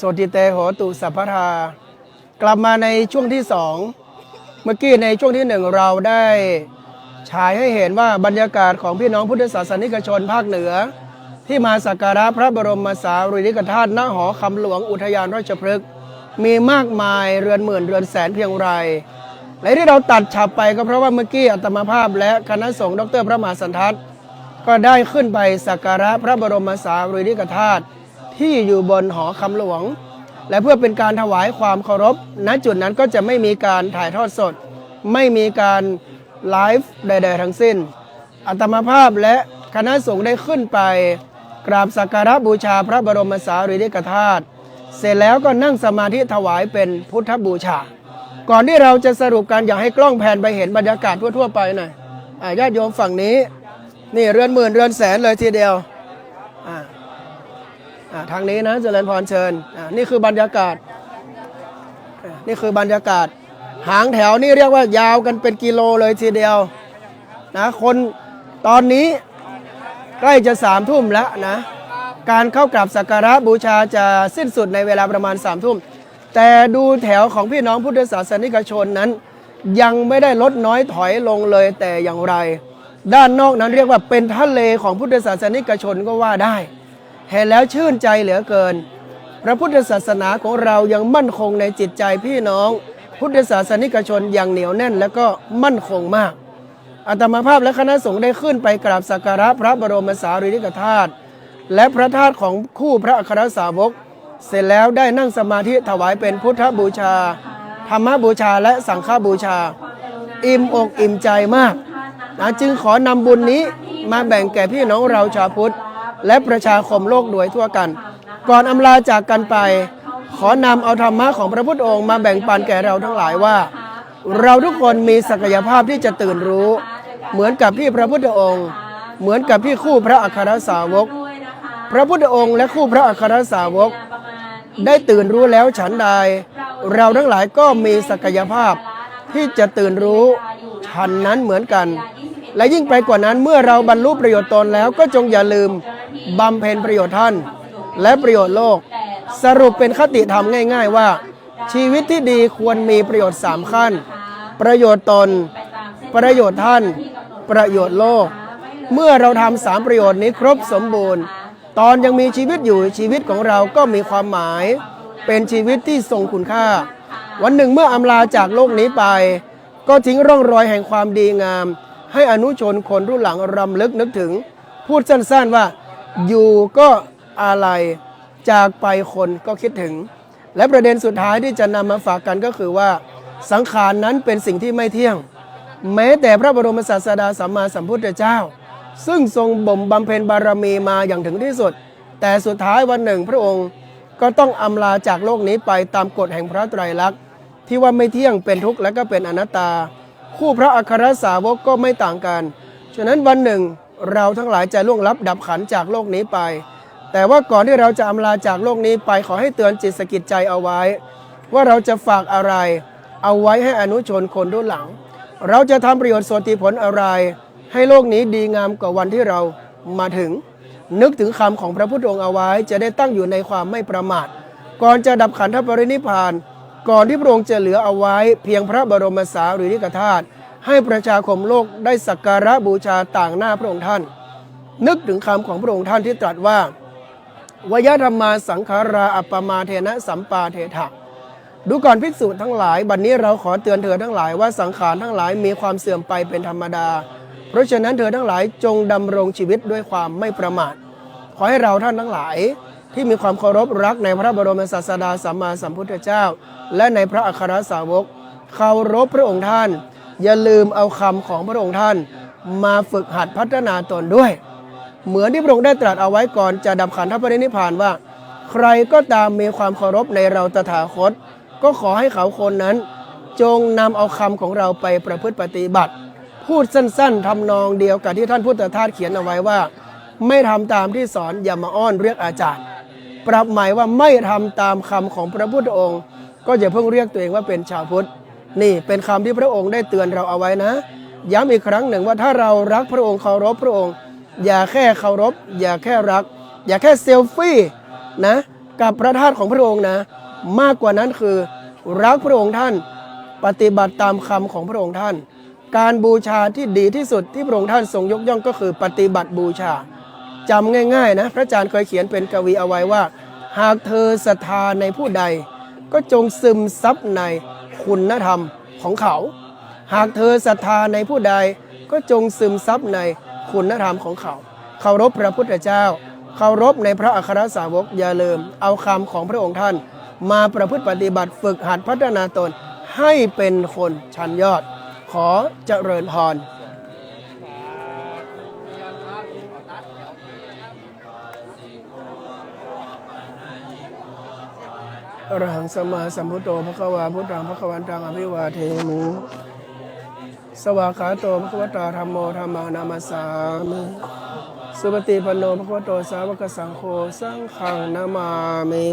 โสติเตโหตุสัพพทากลับมาในช่วงที่สองเมื่อกี้ในช่วงที่หนึ่งเราได้ฉายให้เห็นว่าบรรยากาศของพี่น้องพุทธศาสนิกชนภาคเหนือ ที่มาสักการะพระบรมสารีริกธาตุณหอคำหลวงอุทยานราชพฤกษ์มีมากมายเรือนหมื่นเรือนแสนเพียงไรและที่เราตัดฉับไปก็เพราะว่าเมื่อกี้อัตมาภาพและคณะสงฆ์ดรพระมหาสันทัศน์ก็ได้ขึ้นไปสักการะพระบรมสารีริกธาตุ ที่อยู่บนหอคำหลวง และเพื่อเป็นการถวายความเคารพ ณจุดนั้นก็จะไม่มีการถ่ายทอดสด ไม่มีการไลฟ์ใด ๆ ทั้งสิ้น อัตมาภาพและคณะสงฆ์ได้ขึ้นไป กราบสักการะบูชาพระบรมสารีริกธาตุเสร็จแล้วก็นั่งสมาธิถวายเป็นพุทธบูชา ก่อนที่เราจะสรุปกันอยากให้กล้องแผนไปเห็นบรรยากาศทั่ว ๆ ไปหน่อยอ่าญาติโยมฝั่งนี้ นี่เรือนหมื่นเรือนแสนเลยทีเดียว ทางนี้นะเจริญพรเชิญนี่คือบรรยากาศ นี่คือบรรยากาศ หางแถวนี่เรียกว่ายาวกันเป็นกิโลเลยทีเดียวนะคนตอนนี้ใกล้จะสามทุ่มแล้วนะ การเข้ากราบสักการะบูชาจะสิ้นสุดในเวลาประมาณสามทุ่ม แต่ดูแถวของพี่น้องพุทธศาสนิกชนนั้น ยังไม่ได้ลดน้อยถอยลงเลยแต่อย่างไร ด้านนอกนั้นเรียกว่าเป็นทะเลของพุทธศาสนิกชนก็ว่าได้ เห็นแล้วชื่นใจเหลือเกิน พระพุทธศาสนาของเรายังมั่นคงในจิตใจพี่น้อง พุทธศาสนิกชนอย่างเหนียวแน่นและก็มั่นคงมากอาตมาภาพและคณะสงฆ์ได้ขึ้นไปกราบสักการะพระบรมสารีริกธาตุและพระธาตุของคู่พระอัครสาวก เสร็จแล้วได้นั่งสมาธิถวายเป็นพุทธบูชา ธรรมบูชาและสังฆบูชา อิ่มอกอิ่มใจมากนะจึงขอนำบุญนี้มาแบ่งแก่พี่น้องเราชาวพุทธ และประชาคมโลกโดยทั่วกัน ก่อนอำลาจากกันไป ขอนำเอาธรรมะของพระพุทธองค์มาแบ่งปันแก่เราทั้งหลายว่า เราทุกคนมีศักยภาพที่จะตื่นรู้ เหมือนกับที่พระพุทธองค์ เหมือนกับที่คู่พระอัครสาวก พระพุทธองค์และคู่พระอัครสาวก ได้ตื่นรู้แล้วฉันใด เราทั้งหลายก็มีศักยภาพที่จะตื่นรู้ฉันนั้นเหมือนกัน และยิ่งไปกว่านั้นเมื่อเราบรรลุประโยชน์ตนแล้วก็จงอย่าลืมบำเพ็ญประโยชน์ท่าน และประโยชน์โลก สรุปเป็นคติธรรมง่าย ๆ ว่า ชีวิตที่ดีควรมีประโยชน์สามขั้น ประโยชน์ตน ประโยชน์ท่าน ประโยชน์โลก เมื่อเราทำสามประโยชน์นี้ครบสมบูรณ์ ตอนยังมีชีวิตอยู่ชีวิตของเราก็มีความหมาย เป็นชีวิตที่ทรงคุณค่า วันหนึ่งเมื่ออำลาจากโลกนี้ไป ก็ทิ้งร่องรอยแห่งความดีงาม ให้อนุชนคนรุ่นหลังรำลึกนึกถึง พูดสั้นๆว่า อยู่ก็อะไรจากไปคนก็คิดถึง และประเด็นสุดท้ายที่จะนำมาฝากกันก็คือว่า สังขารนั้นเป็นสิ่งที่ไม่เที่ยง แม้แต่พระบรมศาสดาสัมมาสัมพุทธเจ้า ซึ่งทรงบ่มบำเพ็ญบารมีมาอย่างถึงที่สุด แต่สุดท้ายวันหนึ่งพระองค์ก็ต้องอำลาจากโลกนี้ไปตามกฎแห่งพระไตรลักษณ์ที่ว่าไม่เที่ยงเป็นทุกข์และก็เป็นอนัตตา คู่พระอัครสาวกก็ไม่ต่างกัน ฉะนั้นวันหนึ่งเราทั้งหลายจะล่วงลับดับขันจากโลกนี้ไป แต่ว่าก่อนที่เราจะอำลาจากโลกนี้ไปขอให้เตือนจิตสกิดใจเอาไว้ ว่าเราจะฝากอะไร เอาไว้ให้อนุชนคนรุ่นหลัง เราจะทำประโยชน์ส่วนตีผลอะไร ให้โลกนี้ดีงามกว่าวันที่เรามาถึง นึกถึงคำของพระพุทธองค์เอาไว้ จะได้ตั้งอยู่ในความไม่ประมาท ก่อนจะดับขันธปรินิพาน ก่อนที่พระองค์จะเหลือเอาไว้เพียงพระบรมสารีริกธาตุให้ประชาคมโลกได้สักการะบูชาต่างหน้าพระองค์ท่าน นึกถึงคำของพระองค์ท่านที่ตรัสว่าวยธรรมาสังขาราอัปปมาเทนะสัมปาเทถะดูก่อนภิกษุทั้งหลาย บัดนนี้เราขอเตือนเธอทั้งหลายว่าสังขารทั้งหลายมีความเสื่อมไปเป็นธรรมดา เพราะฉะนั้นเธอทั้งหลายจงดำรงชีวิตด้วยความไม่ประมาท ขอให้เราท่านทั้งหลาย ที่มีความเคารพรักในพระบรมศาสดาสัมมาสัมพุทธเจ้า และในพระอัครสาวก เคารพพระองค์ท่าน อย่าลืมเอาคำของพระองค์ท่าน มาฝึกหัดพัฒนาตนด้วย เหมือนที่พระองค์ได้ตรัสเอาไว้ก่อนจะดับขันธปรินิพพานว่า ใครก็ตามมีความเคารพในเราตถาคต ก็ขอให้เขาคนนั้น จงนำเอาคำของเราไปประพฤติปฏิบัติ พูดสั้นๆทำนองเดียวกับที่ท่านพุทธทาสเขียนเอาไว้ว่า ไม่ทำตามที่สอนอย่ามาอ้อนเรียกอาจารย์ ปรับหมายว่าไม่ทำตามคำของพระพุทธองค์ ก็อย่าเพิ่งเรียกตัวเองว่าเป็นชาวพุทธนี่เป็นคำที่พระองค์ได้เตือนเราเอาไว้นะ ย้ำอีกครั้งหนึ่งว่าถ้าเรารักพระองค์เคารพพระองค์ อย่าแค่เคารพ อย่าแค่รัก อย่าแค่เซลฟี่นะกับพระธาตุของพระองค์นะ มากกว่านั้นคือ รักพระองค์ท่าน ปฏิบัติตามคำของพระองค์ท่าน การบูชาที่ดีที่สุดที่พระองค์ท่านทรงยกย่องก็คือปฏิบัติบูชา จำง่ายๆนะพระอาจารย์เคยเขียนเป็นกวีเอาไว้ว่า หากเธอศรัทธาในผู้ใด ก็จงซึมซับในคุณธรรมของเขา หากเธอศรัทธาในผู้ใด ก็จงซึมซับในคุณธรรมของเขาเคารพพระพุทธเจ้าเคารพในพระอัครสาวกอย่าลืม เอาคำของพระองค์ท่าน มาประพฤติปฏิบัติฝึกหัดพัฒนาตนให้เป็นคนชั้นยอด ขอเจริญพร อรหังสัมมาสัมพุทโธพระกวาพุทธังพระกวันตังอภิวาเทมุสวากขาโตพระกวตาธรรมโมธรรมานามาสามิสุปฏิปันโนพระกวโตสาวกสังโฆสังฆังนามามิ